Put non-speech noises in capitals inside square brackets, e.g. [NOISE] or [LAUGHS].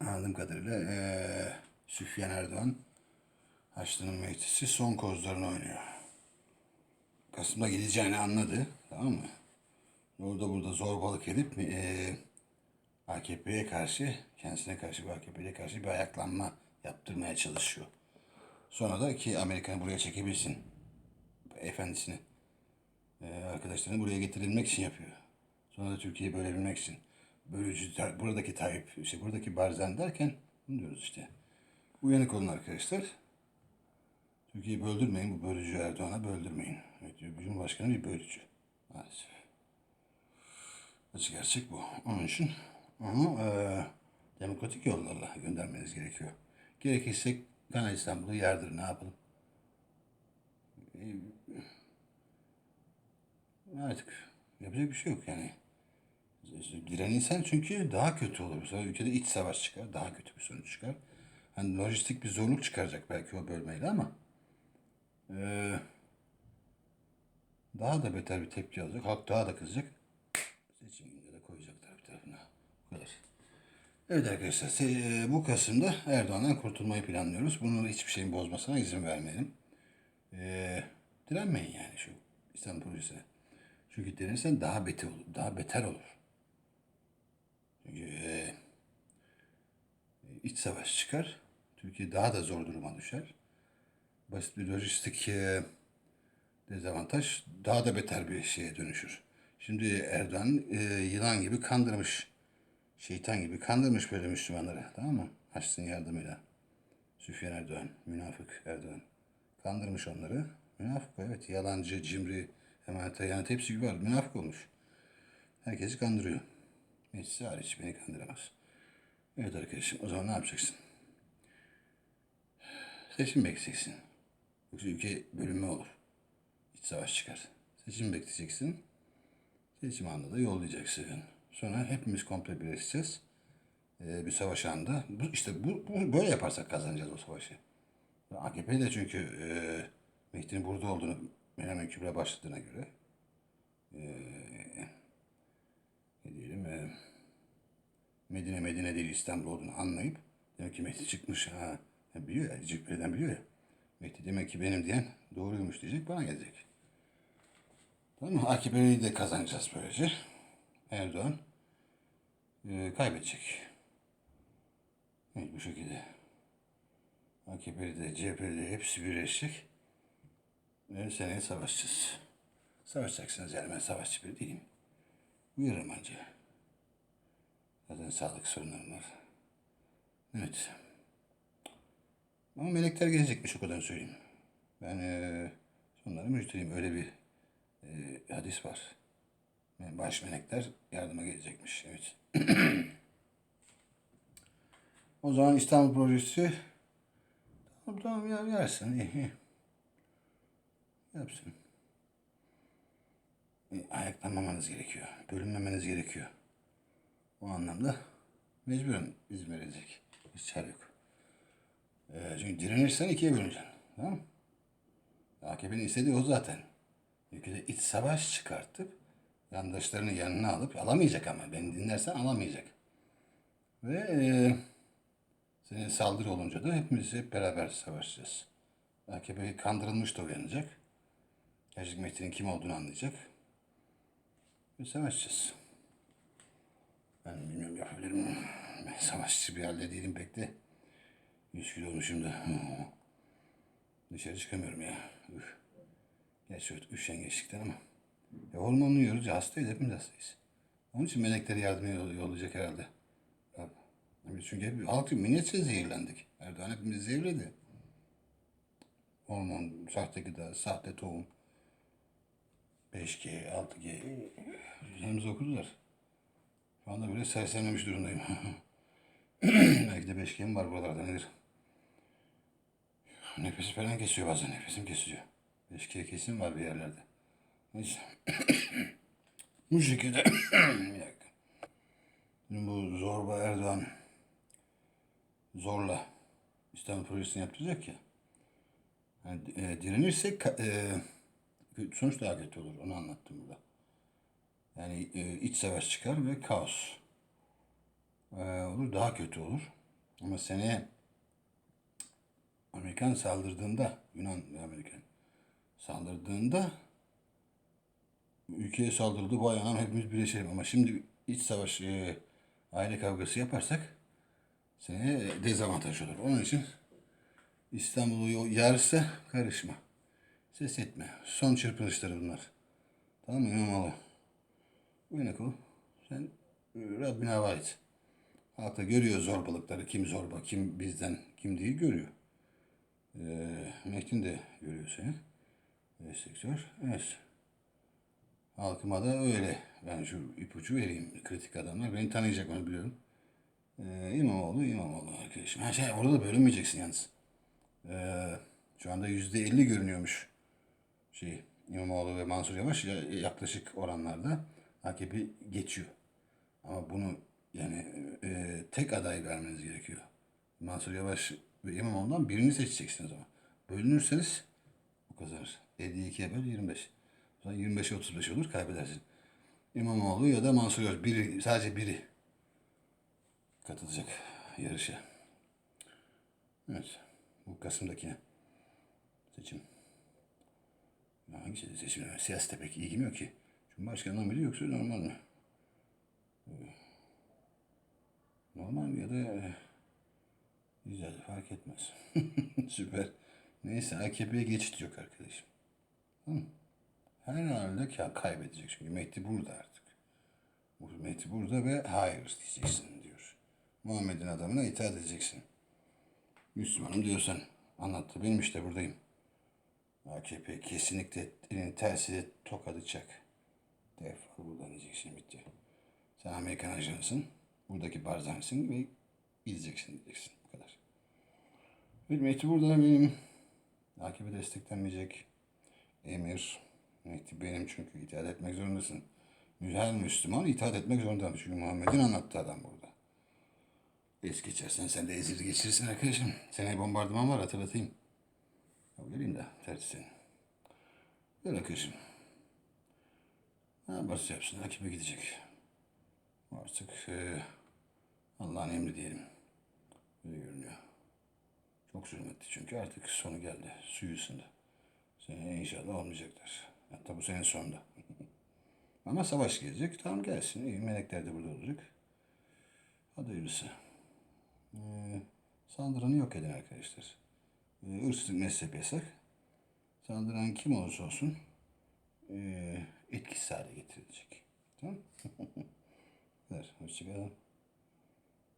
anladığım kadarıyla eee Süfyan Erdoğan Haçlı'nın meclisi son kozlarını oynuyor. Kasım'da gideceğini anladı. Tamam mı? Orada burada zorbalık edip eee AKP'ye karşı, kendisine karşı ve AKP'ye karşı bir ayaklanma yaptırmaya çalışıyor. Sonra da ki Amerika'nı buraya çekebilsin. Efendisini. eee, arkadaşlarını buraya getirilmek için yapıyor. Sonra da Türkiye'yi bölebilmek için. Bölücü, buradaki Tayyip, işte buradaki Barzan derken bunu diyoruz işte. Uyanık olun arkadaşlar. Türkiye'yi böldürmeyin, bu bölücü Erdoğan'a böldürmeyin. Evet, Cumhurbaşkanı bir bölücü. Maalesef. Açık gerçek bu. Onun için onu eee, demokratik yollarla göndermeniz gerekiyor. Gerekirse Kanal İstanbul'u yardır ne yapalım. Ee, Artık yapacak bir şey yok yani. Direnirsen çünkü daha kötü olur. Sefer ülkede iç savaş çıkar. Daha kötü bir sonuç çıkar. Hani lojistik bir zorluk çıkaracak belki o bölmeyle ama eee, daha da beter bir tepki alacak. Halk daha da kızacak. Seçim de koyacaklar bir tarafına. Bu kadar. Evet arkadaşlar e, bu Kasım'da Erdoğan'dan kurtulmayı planlıyoruz. Bunun hiçbir şeyin bozmasına izin vermeyelim. Ee, direnmeyin yani şu İslam projesine. Çünkü direnirsen daha beter olur. Daha beter olur. E, iç savaş çıkar. Türkiye daha da zor duruma düşer. Basit bir lojistik e, dezavantaj daha da beter bir şeye dönüşür. Şimdi Erdoğan e, yılan gibi kandırmış. Şeytan gibi kandırmış böyle Müslümanları. Tamam mı? Haçlı'nın yardımıyla. Süfyan Erdoğan, münafık Erdoğan. Kandırmış onları. Münafık evet. Yalancı, cimri, emanet yani hepsi gibi var. Münafık olmuş. Herkesi kandırıyor. Meclisi hariç beni kandıramaz. Evet arkadaşım o zaman ne yapacaksın? Seçim bekleyeceksin. Yoksa ülke bölünme olur. İç savaş çıkar. Seçim bekleyeceksin. Seçim anında da yollayacaksın. Sonra hepimiz komple birleşeceğiz. Ee, bir savaş anında. Bu, işte bu, bu, böyle yaparsak kazanacağız o savaşı. AKP de çünkü e, Mehdi'nin burada olduğunu Menemen Kübra başladığına göre e, ne diyelim e, Medine Medine değil İstanbul olduğunu anlayıp demek ki Mehdi çıkmış ha ya biliyor ya Cübbeli'den biliyor ya Mehdi demek ki benim diyen doğruymuş diyecek bana gelecek. Tamam mı? AKP'yi de kazanacağız böylece. Erdoğan e, kaybedecek. Evet, bu şekilde. AKP'li de CHP'li hepsi birleşecek. Ve seneye savaşacağız. Savaşacaksınız yani ben savaşçı biri değilim. Uyarırım anca. Zaten sağlık sorunlarım var. Evet. Ama melekler gelecekmiş o kadar söyleyeyim. Ben eee onlara müjdeleyim. Öyle bir eee, hadis var. Yani baş melekler yardıma gelecekmiş. Evet. [CLEARS THROAT] o zaman İstanbul projesi tamam tamam ya yersin iyi, iyi. Yapsın. E, ayaklanmamanız gerekiyor. Bölünmemeniz gerekiyor. O anlamda mecburen izin verilecek. Hiç çare yok. E, çünkü direnirsen ikiye bölüneceksin. Tamam? AKP'nin istediği o zaten. Ülkede iç savaş çıkartıp yandaşlarını yanına alıp alamayacak ama beni dinlersen alamayacak. Ve e, senin saldırı olunca da hepimiz hep beraber savaşacağız. AKP kandırılmış da uyanacak. Gerçek Mehdi'nin kim olduğunu anlayacak. Savaşacağız. Ben bilmiyorum yapabilir miyim? Ben savaşçı bir halde değilim pek de. 100 kilo olmuşum da. Dışarı çıkamıyorum ya. Üf. Gerçi üşengeçlikten ama. Ya hormonlu yiyoruz ya hastayız hepimiz hastayız. Onun için melekleri yardıma yoll- yollayacak herhalde. Çünkü hep halk minnetsiz zehirlendik. Erdoğan hepimizi zehirledi. Hormon, sahte gıda, sahte tohum. 5G, 6G. Üzerimize okudular. Şu anda böyle sersemlemiş durumdayım. [LAUGHS] Belki de 5G'm var buralarda nedir? Nefesi falan kesiyor bazen nefesim kesiliyor. 5G kesim var bir yerlerde. Neyse. [COUGHS] bu şekilde. [COUGHS] Şimdi bu zorba Erdoğan zorla İstanbul projesini yaptıracak ya. Yani, e, direnirsek ka- e, sonuç daha kötü olur. Onu anlattım burada. Yani e, iç savaş çıkar ve kaos e, olur. Daha kötü olur. Ama seneye Amerikan saldırdığında, Yunan ve Amerikan saldırdığında ülkeye saldırıldı. Vay anam hepimiz birleşelim. Ama şimdi iç savaş, e, aile kavgası yaparsak seneye dezavantaj olur. Onun için İstanbul'u yarışsa karışma. Ses etme. Son çırpınışları bunlar. Tamam mı İmamoğlu? Uyanık ol. Sen e, Rabbine havale et. Halk da görüyor zorbalıkları. Kim zorba, kim bizden, kim değil görüyor. Ee, Mehdi'nin de görüyor seni. Destekliyor. Evet. Halkıma da öyle. Ben şu ipucu vereyim. Kritik adamlar. Beni tanıyacak onu biliyorum. Ee, İmamoğlu, İmamoğlu arkadaşım. Ha şey, orada da bölünmeyeceksin yalnız. Ee, şu anda yüzde elli görünüyormuş. Şey, İmamoğlu ve Mansur Yavaş ya- yaklaşık oranlarda AKP geçiyor. Ama bunu yani e, tek aday vermeniz gerekiyor. Mansur Yavaş ve İmamoğlu'ndan birini seçeceksiniz ama. Bölünürseniz o kazanır. 52'ye böl 25. O zaman 25'e 35 olur kaybedersin. İmamoğlu ya da Mansur Yavaş. Biri, sadece biri katılacak yarışa. Evet. Bu Kasım'daki seçim. Ya Hangi şey seçim? Siyasete pek ilgim yok ki. Cumhurbaşkanlığı mıydı yoksa normal mi? Normal ya da e, güzel fark etmez. [LAUGHS] Süper. Neyse AKP'ye geçit yok arkadaşım. Mı? Herhalde ka- kaybedecek çünkü Mehdi burada artık. Mehdi burada ve hayır diyeceksin diyor. Muhammed'in adamına itaat edeceksin. Müslümanım diyorsan anlattı. Benim işte buradayım. AKP kesinlikle elini tersiyle tokadı çak. Defol buradan diyeceksin bitti. Sen Amerikan ajansın. Buradaki barzansın ve gideceksin diyeceksin. Bu kadar. Bir Mehdi burada benim. AKP desteklenmeyecek. Emir. Mehdi benim çünkü itaat etmek zorundasın. Her Müslüman itaat etmek zorunda. Çünkü Muhammed'in anlattığı adam burada. Es geçersen sen de ezir geçirirsin arkadaşım. Seneye bombardıman var hatırlatayım. Ya geleyim de. Gel arkadaşım. Ne yaparsa yapsın rakibe gidecek. Artık e, Allah'ın emri diyelim. Öyle görünüyor. Çok zulmetti çünkü artık sonu geldi. Suyu ısındı. Seneye inşallah olmayacaklar. Hatta bu sene sonunda. [LAUGHS] Ama savaş gelecek. Tamam gelsin. İyi, melekler de burada olacak. Hadi hayırlısı. Ee, saldıranı yok edin arkadaşlar. Irsızlık mezhep yasak. Saldıran kim olursa olsun etkisiz hale getirilecek. Tamam [LAUGHS] Ver, hoşçakalın.